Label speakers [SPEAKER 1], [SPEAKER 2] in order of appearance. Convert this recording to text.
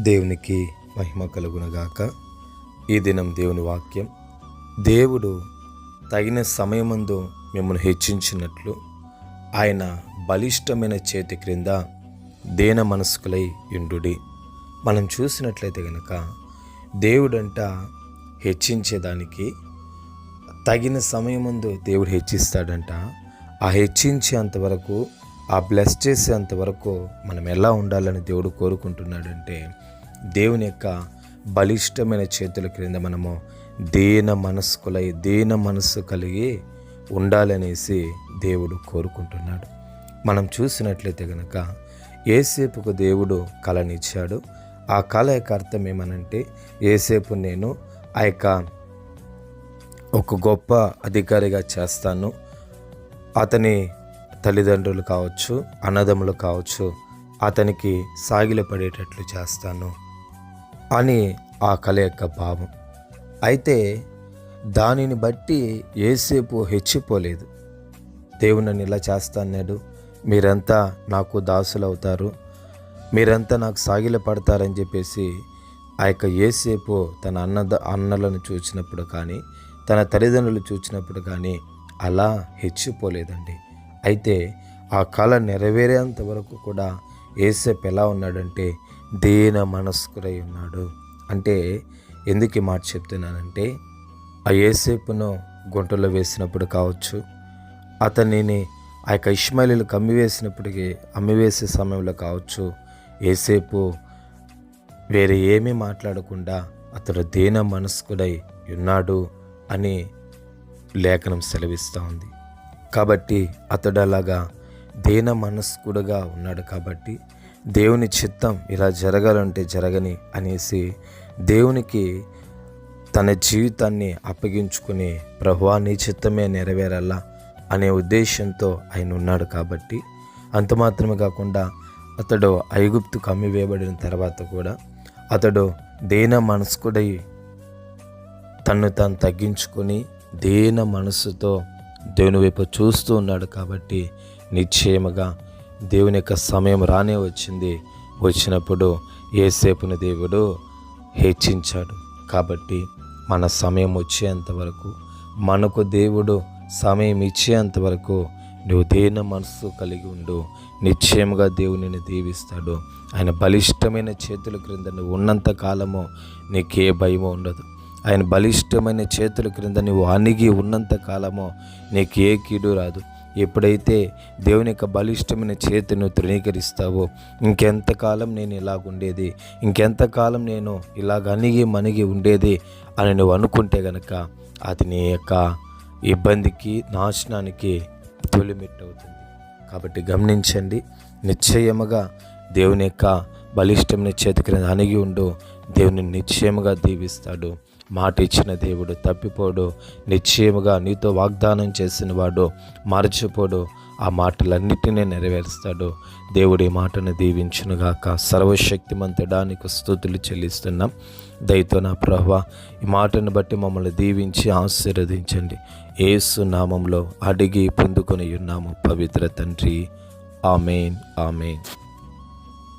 [SPEAKER 1] దేవునికి మహిమ కలుగునగాక. ఈ దినం దేవుని వాక్యం. దేవుడు తగిన సమయమందు మిమ్మల్ని హెచ్చించినట్లు ఆయన బలిష్టమైన చేతి క్రింద దేన మనస్కులై ఇండుడి మనం చూసినట్లయితే గనక దేవుడంట హెచ్చించేదానికి తగిన సమయమందు దేవుడు హెచ్చిస్తాడంట. ఆ హెచ్చించే అంతవరకు ఆ బ్లెస్ చేసేంత వరకు మనం ఎలా ఉండాలని దేవుడు కోరుకుంటున్నాడంటే దేవుని యొక్క బలిష్టమైన చేతుల క్రింద మనము దేన మనస్కులై దేన మనస్సు కలిగి ఉండాలనేసి దేవుడు కోరుకుంటున్నాడు. మనం చూసినట్లయితే గనక ఏసేపుకు దేవుడు కళనిచ్చాడు ఆ కళ యొక్క అర్థం ఏమనంటే ఏసేపు నేను ఆ యొక్క ఒక గొప్ప అధికారిగా చేస్తాను. అతని తల్లిదండ్రులు కావచ్చు అన్నదమ్ములు కావచ్చు అతనికి సాగిలపడేటట్లు చేస్తాను అని ఆ కళ యొక్క భావం. అయితే దానిని బట్టి ఏసేపు హెచ్చిపోలేదు. దేవుడు నన్ను ఇలా చేస్తాన్నాడు మీరంతా నాకు దాసులు అవుతారు మీరంతా నాకు సాగిల పడతారని చెప్పేసి ఆ యొక్క ఏసేపు తన అన్న అన్నలను చూసినప్పుడు కానీ తన తల్లిదండ్రులు చూసినప్పుడు కానీ అలా హెచ్చిపోలేదండి. అయితే ఆ కళ నెరవేరేంత వరకు కూడా ఏసేపు ఎలా ఉన్నాడంటే దేన మనస్కురై ఉన్నాడు. అంటే ఎందుకు ఈ మాట చెప్తున్నానంటే ఆ ఏసేపును గుంటలో వేసినప్పుడు కావచ్చు అతనిని ఆ యొక్క ఇష్మాయిలు కమ్మివేసినప్పటికీ అమ్మివేసే సమయంలో కావచ్చు ఏసేపు వేరే ఏమీ మాట్లాడకుండా అతడు దేన మనస్కుడై ఉన్నాడు అని లేఖనం సెలవిస్తూ ఉంది. కాబట్టి అతడు అలాగా దేన మనస్కుడుగా ఉన్నాడు కాబట్టి దేవుని చిత్తం ఇలా జరగాలంటే జరగని అనేసి దేవునికి తన జీవితాన్ని అప్పగించుకుని ప్రభువా నీ చిత్తమే నెరవేరాలా అనే ఉద్దేశంతో ఆయన ఉన్నాడు కాబట్టి అంత మాత్రమే కాకుండా అతడు ఐగుప్తు కమ్మివేయబడిన తర్వాత కూడా అతడు దేన మనస్కుడై తన్ను తాను తగ్గించుకొని దేన మనసుతో దేవుని వైపు చూస్తూ ఉన్నాడు కాబట్టి నిశ్చయముగా దేవుని యొక్క సమయం రానే వచ్చింది. వచ్చినప్పుడు ఏసేపుని దేవుడు హెచ్చించాడు. కాబట్టి మన సమయం వచ్చేంత వరకు మనకు దేవుడు సమయం ఇచ్చేంత వరకు నువ్వు దేన మనసు కలిగి ఉండు. నిశ్చయముగా దేవుని దీవిస్తాడు. ఆయన బలిష్టమైన చేతుల క్రింద నువ్వు ఉన్నంత కాలము నీకే భయమో ఉండదు. ఆయన బలిష్టమైన చేతుల క్రింద నువ్వు అణిగి ఉన్నంత కాలము నీకు ఏ కీడు రాదు. ఎప్పుడైతే దేవుని యొక్క బలిష్టమైన చేతిని తృణీకరిస్తావో ఇంకెంతకాలం నేను ఇలాగుండేది ఇంకెంతకాలం నేను ఇలాగ అణిగి మణిగి ఉండేది అని నువ్వు అనుకుంటే గనక అది నీ యొక్క ఇబ్బందికి నాశనానికి తొలిమెట్టవుతుంది. కాబట్టి గమనించండి నిశ్చయముగా దేవుని యొక్క బలిష్టమైన చేతి క్రింద అణిగి ఉండు దేవుని నిశ్చయముగా దీవిస్తాడు. మాట ఇచ్చిన దేవుడు తప్పిపోడు. నిశ్చయముగా నీతో వాగ్దానం చేసిన వాడు మరచిపోడు. ఆ మాటలన్నిటినీ నెరవేరుస్తాడు. దేవుడి మాటను దీవించునుగాక. సర్వశక్తిమంతడానికి స్థుతులు చెల్లిస్తున్నాం. దయతో నా ప్రభ ఈ మాటను బట్టి మమ్మల్ని దీవించి ఆశీర్వదించండి. ఏసు నామంలో అడిగి పొందుకొని ఉన్నాము పవిత్ర తండ్రి. Amen amen.